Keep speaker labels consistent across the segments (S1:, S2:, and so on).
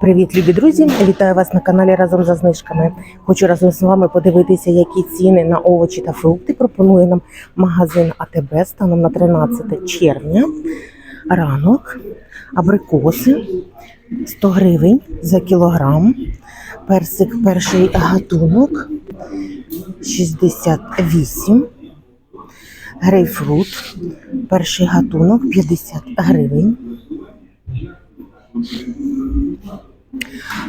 S1: Привіт, любі друзі! Вітаю вас на каналі разом за знижками. Хочу разом з вами подивитися, які ціни на овочі та фрукти пропонує нам магазин АТБ станом на 13 червня. Ранок, абрикоси 100 гривень за кілограм. Персик перший гатунок 68. Грейпфрут перший гатунок 50 гривень.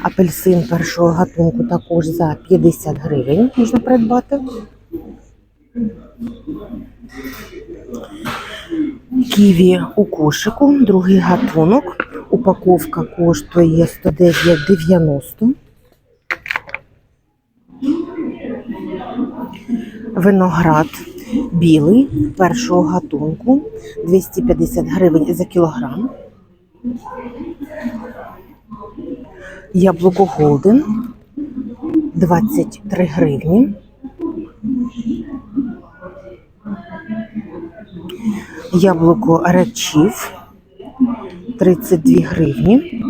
S1: Апельсин першого гатунку також за 50 гривень можна придбати. Ківі у кошику, другий гатунок. Упаковка коштує 109,90. Виноград білий першого гатунку 250 гривень за кілограм. Яблуко Голден 23 гривні. Яблуко Chief 32 гривні.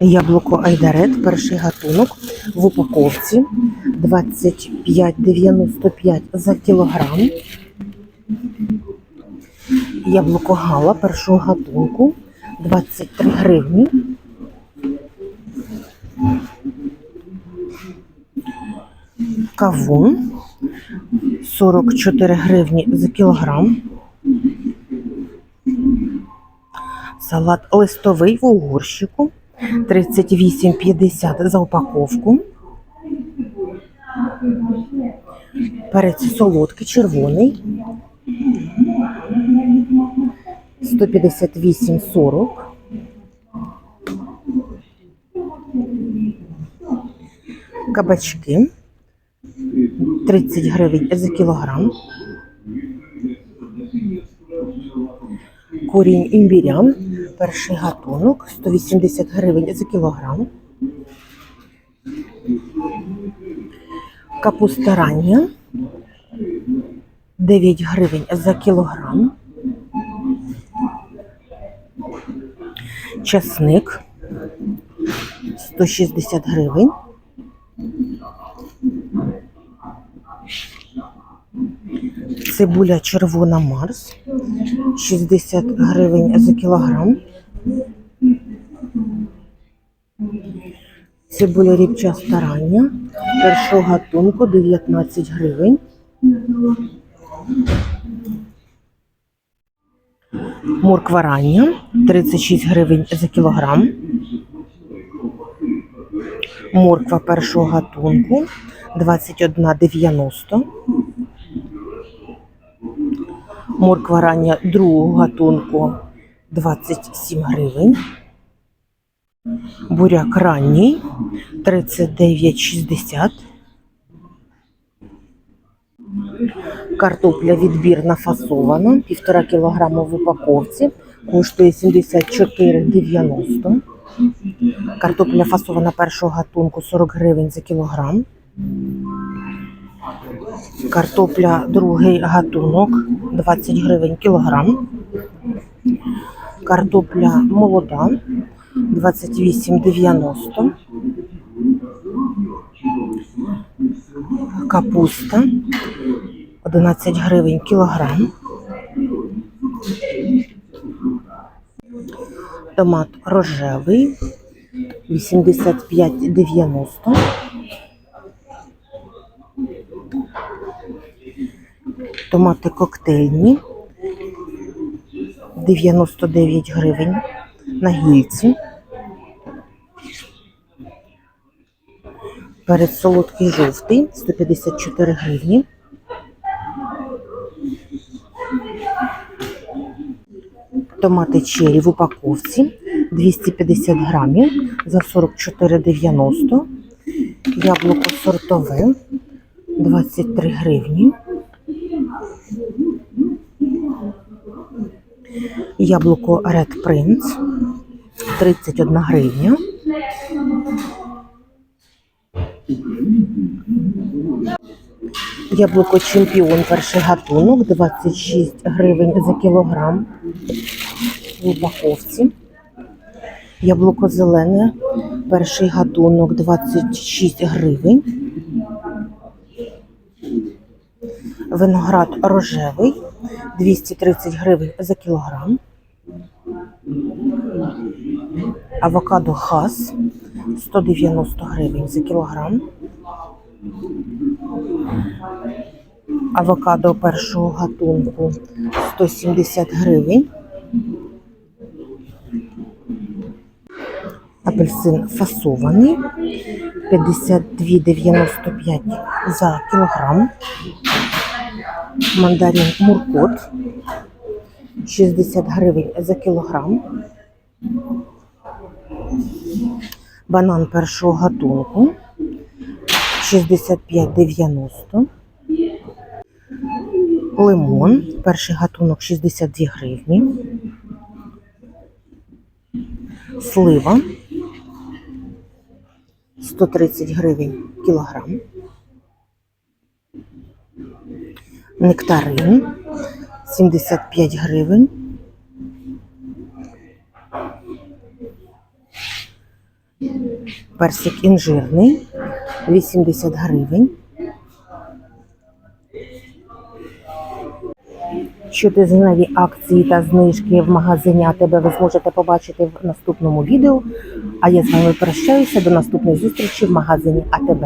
S1: Яблуко Айдарет, перший гатунок в упаковці 25,95 за кілограм. Яблуко Гала першого гатунку 23 гривні. Кавун 44 гривні за кілограм. Салат листовий в угорщику 38,50 за упаковку. Перець солодкий, червоний 158,40. Кабачки 30 гривень за кілограм. Корінь імбіря, перший гатунок 180 гривень за кілограм. Капуста рання 9 гривень за кілограм. Часник 160 гривень. Цибуля червона Марс 60 гривень за кілограм. Цибуля ріпчаста рання першого гатунку 19 гривень. Морква рання 36 гривень за кілограм. Морква першого гатунку 21,90. Морква рання другого гатунку 27 гривень. Буряк ранній 39,60. Картопля відбірна фасована, 1,5 кг в упаковці, коштує 74,90. Картопля фасована першого гатунку 40 гривень за кілограм. Картопля другий гатунок 20 гривень кілограм. Картопля молода 28,90. Капуста 11 гривень кілограм. Томат рожевий 85,90. Томати коктейльні 99 гривень на гільці. Перець солодкий жовтий 154 гривні. Томати черрі в упаковці 250 грамів за 44,90. Яблуко сортове 23 гривні. Яблуко Red Prince 31 гривня. Яблуко чемпіон перший гатунок 26 гривень за кілограм в упаковці. Яблуко зелене, перший гатунок 26 гривень. Виноград рожевий 230 гривень за кілограм. Авокадо хас 190 гривень за кілограм. Авокадо першого гатунку 170 гривень. Апельсин фасований 52,95 за кілограм. Мандарин Муркот 60 гривень за кілограм. Банан першого гатунку 65,90. Лимон, перший гатунок 62 гривні. Слива 130 гривень кілограм. Нектарин 75 гривень. Персик інжирний 80 гривень. Щотижневі акції та знижки в магазині АТБ ви зможете побачити в наступному відео. А я з вами прощаюся до наступної зустрічі в магазині АТБ.